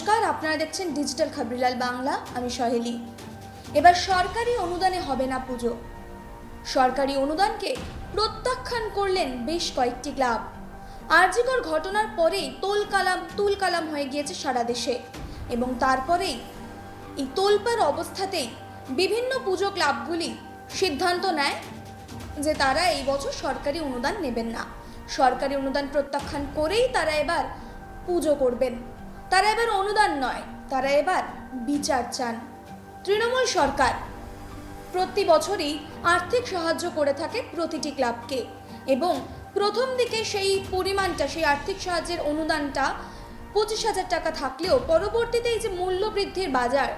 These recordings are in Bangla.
নমস্কার, আপনারা দেখছেন ডিজিটাল খাবরিলাল বাংলা, আমি সহেলি। এবার সরকারি অনুদানে হবে না পুজো। সরকারি অনুদানকে প্রত্যাখ্যান করলেন বেশ কয়েকটি ক্লাব। আরজিকর ঘটনার পরেই তোল কালাম তুল কালাম হয়ে গিয়েছে সারা দেশে। এবং তারপরেই এই তোলপার অবস্থাতেই বিভিন্ন পুজো ক্লাবগুলি সিদ্ধান্ত নেয় যে তারা এই বছর সরকারি অনুদান নেবেন না। সরকারি অনুদান প্রত্যাখ্যান করেই তারা এবার পুজো করবেন। তারা এবার অনুদান নয়, তারা এবার বিচার চান। তৃণমূল সরকার প্রতি বছরই আর্থিক সাহায্য করে থাকে প্রতিটি ক্লাবকে এবং প্রথম দিকে সেই পরিমাণটা, সেই আর্থিক সাহায্যের অনুদানটা পঁচিশ হাজার টাকা থাকলেও পরবর্তীতে এই যে মূল্য বৃদ্ধির বাজার,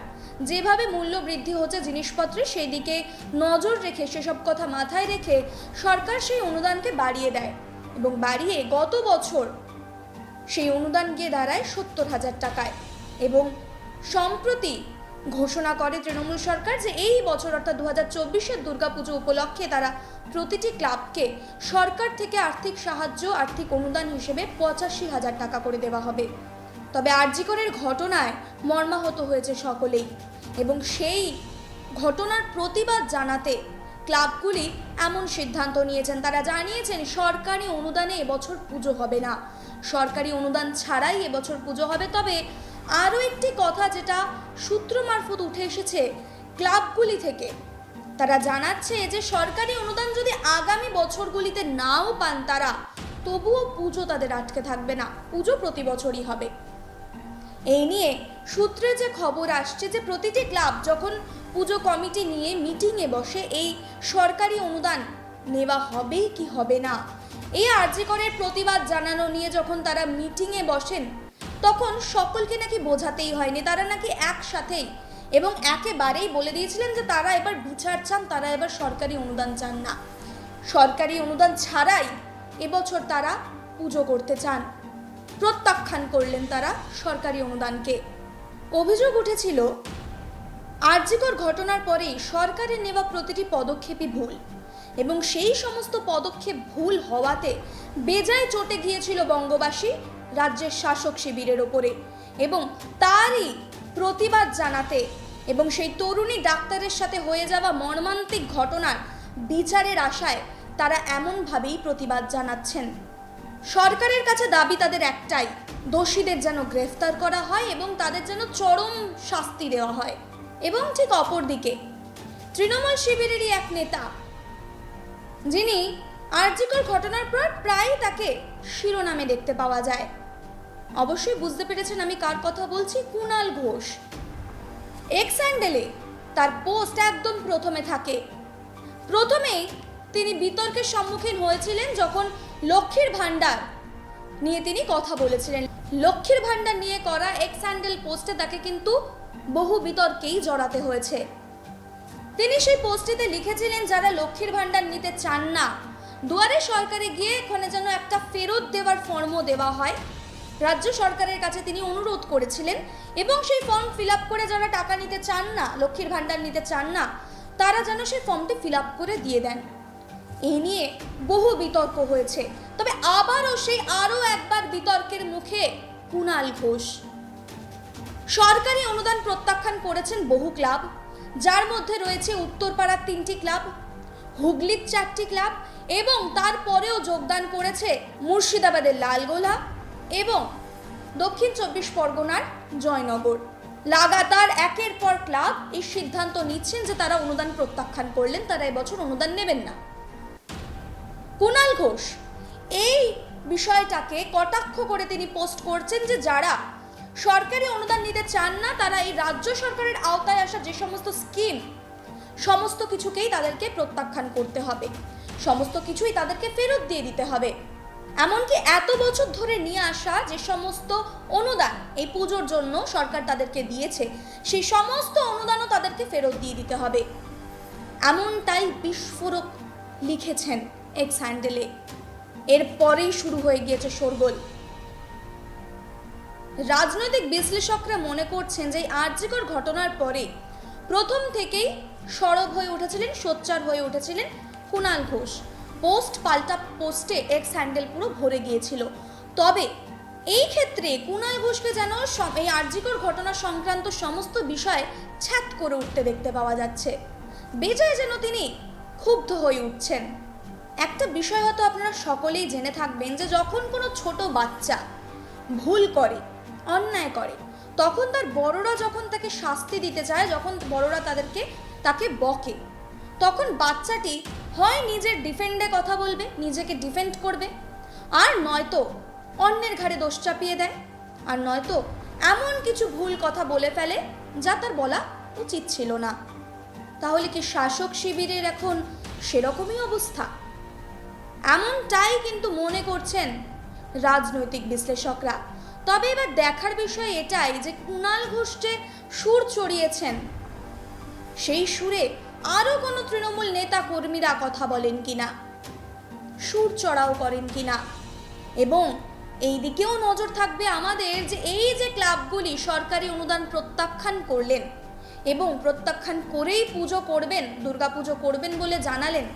যেভাবে মূল্য বৃদ্ধি হচ্ছে জিনিসপত্রে সেই দিকে নজর রেখে, সেসব কথা মাথায় রেখে সরকার সেই অনুদানকে বাড়িয়ে দেয় এবং বাড়িয়ে গত বছর সেই অনুদান গিয়ে দাঁড়ায় সত্তর হাজার টাকায়। এবং সম্প্রতি ঘোষণা করে তৃণমূল সরকার যে এই বছর অর্থাৎ দু হাজার চব্বিশের দুর্গাপুজো উপলক্ষে তারা প্রতিটি ক্লাবকে সরকার থেকে আর্থিক সাহায্য, আর্থিক অনুদান হিসেবে পঁচাশি হাজার টাকা করে দেওয়া হবে। তবে আরজিকরের ঘটনায় মর্মাহত হয়েছে সকলেই এবং সেই ঘটনার প্রতিবাদ জানাতে ক্লাবগুলি এমন সিদ্ধান্ত নিয়েছেন। তারা জানিয়েছেন, সরকারি অনুদানে এবছর পুজো হবে না। সরকারি অনুদান ছাড়াই এবছর পুজো হবে। তবে আরও একটি কথা যেটা সূত্র মারফত উঠে এসেছে ক্লাবগুলি থেকে। তারা জানাচ্ছে যে সরকারি অনুদান যদি আগামী বছরগুলিতে নাও পান তারা, তবুও পুজো তাদের আটকে থাকবে না। পুজো প্রতি বছরই হবে। এই নিয়ে সূত্রে যে খবর আসছে যে প্রতিটি ক্লাব যখন পুজো কমিটি নিয়ে মিটিংয়ে বসে, এই সরকারি অনুদান নেওয়া হবে কি হবে না? এই আর্যিকরের প্রতিবাদ জানানো নিয়ে যখন তারা মিটিংয়ে বসেন, তখন সকলকে নাকি বোঝাতেই হয়নি। তারা নাকি একসাথেই এবং একেবারেই বলে দিয়েছিলেন যে তারা এবার বিচার চান, তারা এবার সরকারি অনুদান চান না। সরকারি অনুদান ছাড়াই এবছর তারা পুজো করতে চান। প্রত্যাখ্যান করলেন তারা সরকারি অনুদানকে। অভিযোগ উঠেছিল আর্যিকর ঘটনার পরেই সরকারের নেওয়া প্রতিটি পদক্ষেপই ভুল। এবং সেই সমস্ত পদক্ষেপ ভুল হওয়াতে বেজায় চটে গিয়েছিল বঙ্গবাসী রাজ্যের শাসক শিবিরের ওপরে এবং তারই প্রতিবাদ জানাতে এবং সেই তরুণী ডাক্তারের সাথে হয়ে যাওয়া মর্মান্তিক ঘটনার বিচারের আশায় তারা এমনভাবেই প্রতিবাদ জানাচ্ছেন। সরকারের কাছে দাবি তাদের একটাই, দোষীদের যেন গ্রেফতার করা হয় এবং তাদের যেন চরম শাস্তি দেওয়া হয়। এবং ঠিক অপরদিকে, তৃণমূল শিবিরেরই এক নেতা যিনি আর্যিকর ঘটনার পর প্রায়ই তাকে শিরোনামে দেখতে পাওয়া যায়। অবশ্যই বুঝতে পেরেছেন আমি কার কথা বলছি কুণাল ঘোষ। এক্স হ্যান্ডেলে তার পোস্ট একদম প্রথমে থাকে। প্রথমেই তিনি বিতর্কের সম্মুখীন হয়েছিলেন যখন লক্ষ্মীর ভাণ্ডার নিয়ে তিনি কথা বলেছিলেন। লক্ষ্মীর ভাণ্ডার নিয়ে করা এক্স হ্যান্ডেল পোস্টে তাকে কিন্তু বহু বিতর্কেই জড়াতে হয়েছে। তিনি সেই পোস্টটিতে লিখেছিলেন, যারা লক্ষ্মীর ভাণ্ডার নিতে চান না, দুয়ারে সরকারে গিয়ে এখানে যেন একটা ফেরত দেওয়ার ফর্মও দেওয়া হয়। রাজ্য সরকারের কাছে তিনি অনুরোধ করেছিলেন, এবং সেই ফর্ম ফিল করে যারা টাকা নিতে চান না, লক্ষ্মীর ভাণ্ডার নিতে চান না, তারা যেন সেই ফর্মটি ফিল করে দিয়ে দেন। এই নিয়ে বহু বিতর্ক হয়েছে। তবে আবারও সেই আরও একবার বিতর্কের মুখে কুণাল ঘোষ। সরকারি অনুদান প্রত্যাখ্যান করেছেন বহু ক্লাব যার মধ্যে রয়েছে উত্তরপাড়ার তিনটি ক্লাব, হুগলির চারটি ক্লাব এবং তারপরেও যোগদান করেছে মুর্শিদাবাদের লালগোলা এবং দক্ষিণ চব্বিশ পরগনার জয়নগর। লাগাতার একের পর ক্লাব এই সিদ্ধান্ত নিচ্ছেন যে তারা অনুদান প্রত্যাখ্যান করলেন, তারা এবছর অনুদান নেবেন না। কুণাল ঘোষ, এই বিষয়টাকে কটাক্ষ করে তিনি পোস্ট করছেন যে যারা সরকারি অনুদান নিতে চান না, তারা এই রাজ্য সরকারের আওতায় আসা যে সমস্ত স্কিম, সমস্ত কিছুকেই তাদেরকে প্রত্যাখ্যান করতে হবে। সমস্ত কিছুই তাদেরকে ফেরত দিয়ে দিতে হবে। এমনকি এত বছর ধরে নিয়ে আসা যে সমস্ত অনুদান এই পুজোর জন্য সরকার তাদেরকে দিয়েছে, সেই সমস্ত অনুদানও তাদেরকে ফেরত দিয়ে দিতে হবে। এমনটাই বিস্ফোরক লিখেছেন এক্স হ্যান্ডেলে। এরপরেই শুরু হয়ে গিয়েছে শোরগোল। রাজনৈতিক বিশ্লেষকরা মনে করছেন যে এই আর্যিকর ঘটনার পরে প্রথম থেকেই সরব হয়ে উঠেছিলেন, সোচ্চার হয়ে উঠেছিলেন কুণাল ঘোষ। পোস্ট পাল্টা পোস্টে এক্স হ্যান্ডেল পুরো ভরে গিয়েছিল। তবে এই ক্ষেত্রে কুণাল ঘোষকে যেন এই আর্জিকর ঘটনা সংক্রান্ত সমস্ত বিষয় ছ্যাত করে উঠতে দেখতে পাওয়া যাচ্ছে। বেজায় যেন তিনি ক্ষুব্ধ হয়ে উঠছেন। একটা বিষয় হয়তো আপনারা সকলেই জেনে থাকবেন যে যখন কোনো ছোট বাচ্চা ভুল করে অন্যায় করে। তখন তার বড়রা যখন তাকে শাস্তি দিতে চায়, যখন বড়রা তাদেরকে, তাকে বকে। তখন বাচ্চাটি হয় নিজের ডিফেন্ডে কথা বলবে, নিজেকে ডিফেন্ড করবে। আর নয়তো অন্যের ঘাড়ে দোষ চাপিয়ে দেয়। আর নয়তো এমন কিছু ভুল কথা বলে ফেলে, যা তার বলা উচিত ছিল না। তাহলে কি শাসক শিবিরের এখন সেরকমই অবস্থা? এমনটাই কিন্তু মনে করছেন রাজনৈতিক বিশ্লেষকরা। তবে এবার দেখার বিষয় এটাই যে কুণাল ঘোষ যে সুর চড়িয়েছেন, সেই সুরে আরও কোনো তৃণমূল নেতা কর্মীরা কথা বলেন কিনা, সুর চড়াও করেন কিনা, এবং এই দিকেও নজর থাকবে আমাদের যে এই যে ক্লাবগুলি সরকারি অনুদান প্রত্যাখ্যান করলেন এবং প্রত্যাখ্যান করেই পুজো করবেন দুর্গাপুজো করবেন বলে জানালেন,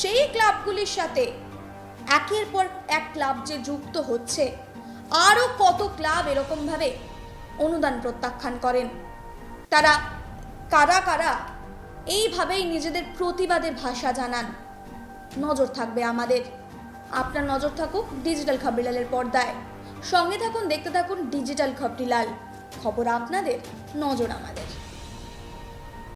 সেই ক্লাবগুলির সাথে একের পর এক ক্লাব যে যুক্ত হচ্ছে আরও কত ক্লাব এরকমভাবে অনুদান প্রত্যাখ্যান করেন? তারা কারা কারা এইভাবেই নিজেদের প্রতিবাদের ভাষা জানান। নজর থাকবে আমাদের। আপনার নজর থাকুক ডিজিটাল খবরিলালের পর্দায়। সঙ্গে থাকুন, দেখতে থাকুন ডিজিটাল খবরিলাল খবর আপনাদের, নজর আমাদের।